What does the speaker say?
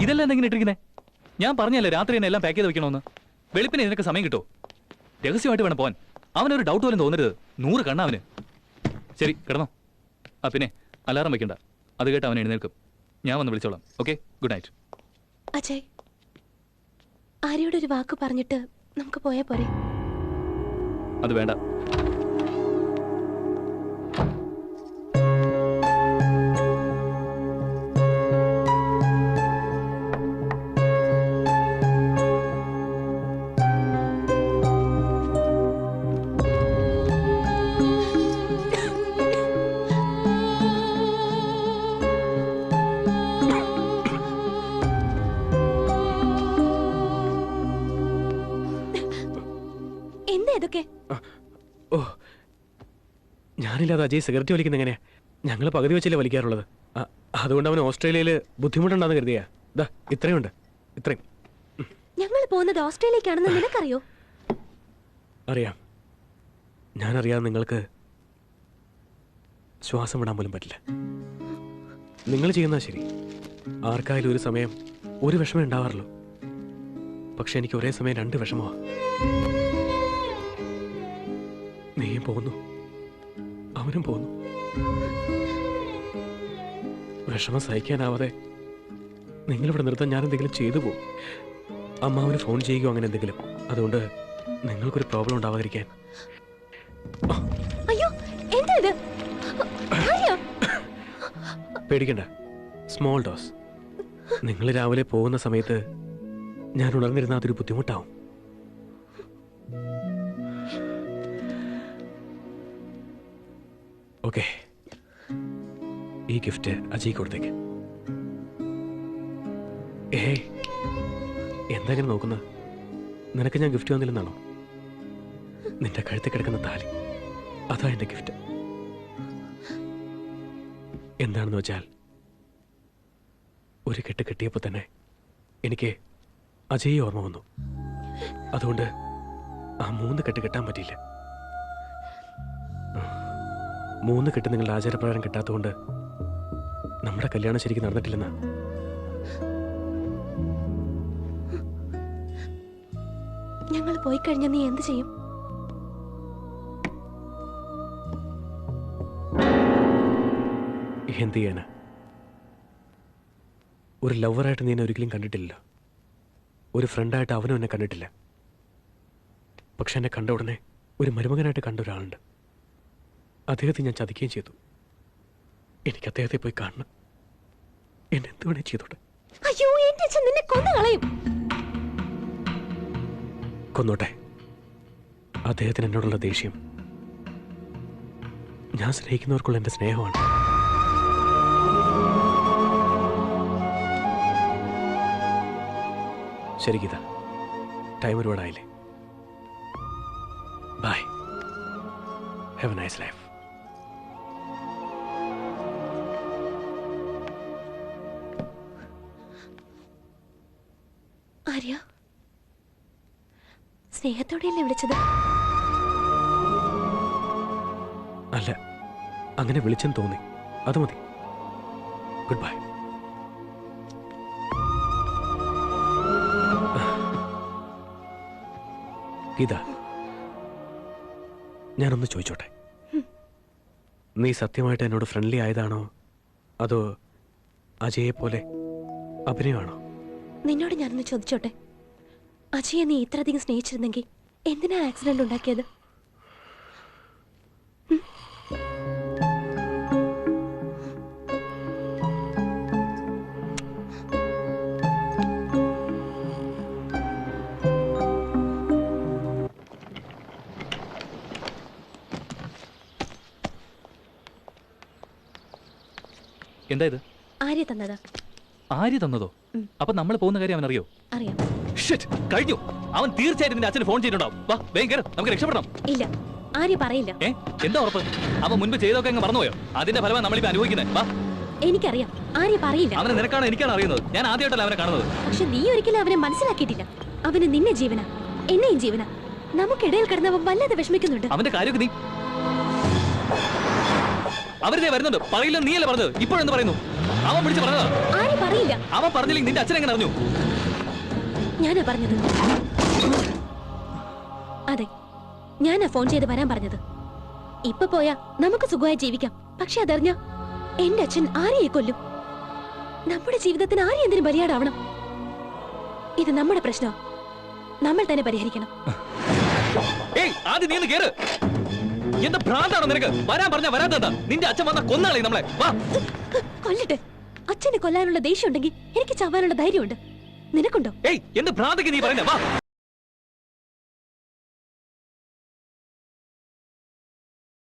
ഇതെല്ലാം എന്തെങ്കിലും ഇട്ടിരിക്കുന്നേ? ഞാൻ പറഞ്ഞല്ലേ രാത്രി തന്നെ എല്ലാം പാക്ക് ചെയ്ത് വെക്കണമെന്ന്. വെളുപ്പിന് ഇതിനൊക്കെ സമയം കിട്ടോ? രഹസ്യമായിട്ട് വേണം പോവാൻ. അവനൊരു ഡൗട്ട് പോലും തോന്നരുത്. നൂറ് കണ്ണ അവന്. ശരി കിടന്നോ. ആ പിന്നെ അലാറം വെക്കണ്ട. അത് കേട്ട് അവൻ എഴുന്നേൽക്കും. ഞാൻ വന്ന് വിളിച്ചോളാം. ഓക്കെ ഗുഡ് നൈറ്റ് അജയ് ആരോടൊരു ഒരു വാക്ക് പറഞ്ഞിട്ട് നമുക്ക് പോയാ പോരെ? അത് വേണ്ട. ഓ. ഞാനില്ലാതെ അജയ് സിഗരറ്റ് വലിക്കുന്ന എങ്ങനെയാ? ഞങ്ങൾ പകുതി വെച്ചല്ലേ വലിക്കാറുള്ളത്. അതുകൊണ്ട് അവൻ ഓസ്ട്രേലിയയിൽ ബുദ്ധിമുട്ടുണ്ടാന്ന് കരുതിയാ. ദാ ഇത്രയുണ്ട്. ഇത്രയും. ഞങ്ങൾ പോകുന്നത് ഓസ്ട്രേലിയക്കാണെന്ന് നിനക്കറിയോ? അറിയാം. ഞാനറിയാതെ നിങ്ങൾക്ക് ശ്വാസം വിടാൻ പോലും പറ്റില്ല. നിങ്ങൾ ചെയ്യുന്ന ശരി. ആർക്കായാലും ഒരു സമയം ഒരു വിഷമം ഉണ്ടാവാറുള്ളൂ. പക്ഷെ എനിക്ക് ഒരേ സമയം രണ്ട് വിഷമമാ. നീയും പോകുന്നു. അവനും പോകുന്നു. വിഷമം സഹിക്കാനാവാതെ നിങ്ങളിവിടെ നിർത്താൻ ഞാൻ എന്തെങ്കിലും ചെയ്തു പോകും അമ്മാവന് ഫോൺ ചെയ്യുകയോ അങ്ങനെ എന്തെങ്കിലും. അതുകൊണ്ട് നിങ്ങൾക്കൊരു പ്രോബ്ലം ഉണ്ടാവാതിരിക്കാൻ. അയ്യോ എന്താ ഇത്? പേടിക്കണ്ട. Small dose. നിങ്ങൾ രാവിലെ പോകുന്ന സമയത്ത് ഞാൻ ഉണർന്നിരുന്ന അതൊരു ബുദ്ധിമുട്ടാവും. ഓക്കെ. ഈ ഗിഫ്റ്റ് അജയ് കൊടുത്തേക്ക്. ഏ എന്തെങ്കിലും നോക്കുന്നത് നിനക്ക് ഞാൻ ഗിഫ്റ്റ് വന്നില്ലെന്നാണോ നിന്റെ കഴുത്തിൽ കിടക്കുന്ന താലി. അതാ എന്റെ ഗിഫ്റ്റ്. എന്താണെന്ന് വെച്ചാൽ ഒരു കെട്ട് കിട്ടിയപ്പോൾ തന്നെ എനിക്ക് അജയ് ഓർമ്മ വന്നു. അതുകൊണ്ട് ആ മൂന്ന് കെട്ട് കെട്ടാൻ പറ്റിയില്ല. മൂന്ന് കെട്ട് നിങ്ങളുടെ ആചാരപ്രകാരം കിട്ടാത്തതുകൊണ്ട് നമ്മുടെ കല്യാണം ശരിക്കും നടന്നിട്ടില്ലെന്നാ? ഞങ്ങൾ പോയി കഴിഞ്ഞാൽ നീ എന്ത് ചെയ്യും? എന്ത് ചെയ്യാനാ? ഒരു ലവറായിട്ട് നീ എന്നെ ഒരിക്കലും കണ്ടിട്ടില്ല ഒരു ഫ്രണ്ടായിട്ട് അവനും എന്നെ കണ്ടിട്ടില്ല. പക്ഷെ എന്നെ കണ്ട ഉടനെ ഒരു മരുമകനായിട്ട് കണ്ട ഒരാളുണ്ട്. അദ്ദേഹത്തെ ഞാൻ ചതിക്കുകയും ചെയ്തു. എനിക്ക് അദ്ദേഹത്തെ പോയി കാണണം. എന്നെ എന്ത് വേണേ ചെയ്തോട്ടെ. അയ്യോ എന്റെ അച്ഛൻ നിന്നെ കൊന്നു കളയും. കൊന്നോട്ടെ. അദ്ദേഹത്തിന് എന്നോടുള്ള ദേഷ്യം. ഞാൻ സ്നേഹിക്കുന്നവർക്കുള്ള എന്റെ സ്നേഹമാണ്. ശരി Geetha. Time ഒരുപാടായില്ലേ. Bye have a nice life Arya? സ്നേഹത്തോടെയല്ലേ വിളിച്ചത്? അല്ല അങ്ങനെ വിളിച്ചെന്ന് തോന്നി. അത് മതി. ഗുഡ് ബൈ ഗീത ഞാനൊന്ന് ചോദിച്ചോട്ടെ? നീ സത്യമായിട്ട് എന്നോട് ഫ്രണ്ട്ലി ആയതാണോ? അതോ അജയെ പോലെ അഭിനയമാണോ? നിന്നോട് ഞാനൊന്ന് ചോദിച്ചോട്ടെ? അജയെ നീ ഇത്രയധികം സ്നേഹിച്ചിരുന്നെങ്കിൽ എന്തിനാ ആക്സിഡന്റ് ഉണ്ടാക്കിയത്? എന്താ ഇത്? ആര്യ തന്നതാ. ആര്യ തന്നതോ? അപ്പൊ നമ്മൾ പോകുന്ന കാര്യം അവൻ അറിയോ. അറിയാം കഴിഞ്ഞു. അവൻ തീർച്ചയായിട്ടും നിന്റെ അച്ഛന് ഫോൺ ചെയ്തിട്ടുണ്ടാവും. വാ വേഗം നമുക്ക് രക്ഷപ്പെടണം. ഇല്ല ആര്യ പറയില്ല. ഏ എന്താ ഉറപ്പ്? അവൻ മുൻപ് ചെയ്തൊക്കെ അങ്ങ് മറന്നുപോയോ? അതിന്റെ ഫലമാണ് നമ്മളിപ്പോ അനുഭവിക്കുന്നത് വാ. എനിക്കറിയാം ആര്യ പറയില്ല. അവനെ നിനക്കാണ് എനിക്കാണ് അറിയുന്നത്? ഞാൻ ആദ്യമായിട്ടല്ല അവനെ കാണുന്നത്. പക്ഷെ നീ ഒരിക്കലും അവനെ മനസ്സിലാക്കിയിട്ടില്ല. അവന് നിന്നെ ജീവന എന്നെയും ജീവന. നമുക്കിടയിൽ കിടന്നവൻ വല്ലാതെ വിഷമിക്കുന്നുണ്ട്. അവന്റെ കാര്യം നീ അവരിതേ വരുന്നുണ്ട്. പറയില്ല നീയല്ലേ പറഞ്ഞത്? ഇപ്പോഴെന്ന് പറയുന്നു? അവൻ വിളിച്ചു പറഞ്ഞതാ. ആര്യ പറയില്ല അവൻ പറഞ്ഞില്ലെങ്കിൽ നിന്റെ അച്ഛൻ എങ്ങനെ അറിഞ്ഞു? ഞാനാ പറഞ്ഞത്. അതെ ഞാനാ ഫോൺ ചെയ്ത് വരാൻ പറഞ്ഞത്. ഇപ്പൊ പോയാ നമുക്ക് സുഖമായി ജീവിക്കാം. പക്ഷെ അതറിഞ്ഞ എന്റെ അച്ഛൻ ആരെയെ കൊല്ലും? നമ്മുടെ ജീവിതത്തിന് ആരെ എന്തിനും ബലിയാടാവണം? ഇത് നമ്മുടെ പ്രശ്നം നമ്മൾ തന്നെ പരിഹരിക്കണം. ഏയ് ആദ്യം നീ ഒന്ന് കേറ്. എന്താ ഭ്രാന്താണോ നിനക്ക്? വരാൻ പറഞ്ഞ വരാത്ത നിന്റെ അച്ഛൻ വന്ന കൊന്നാളെ നമ്മളെ. വാ. കൊല്ലട്ടെ. അച്ഛനെ കൊല്ലാനുള്ള ദേഷ്യം ഉണ്ടെങ്കിൽ എനിക്ക് ചാവാനുള്ള ധൈര്യമുണ്ട്. നിനക്കുണ്ടോ? എന്ത് ഭ്രാന്തൊക്കെ നീ പറയുന്നേ? വാ.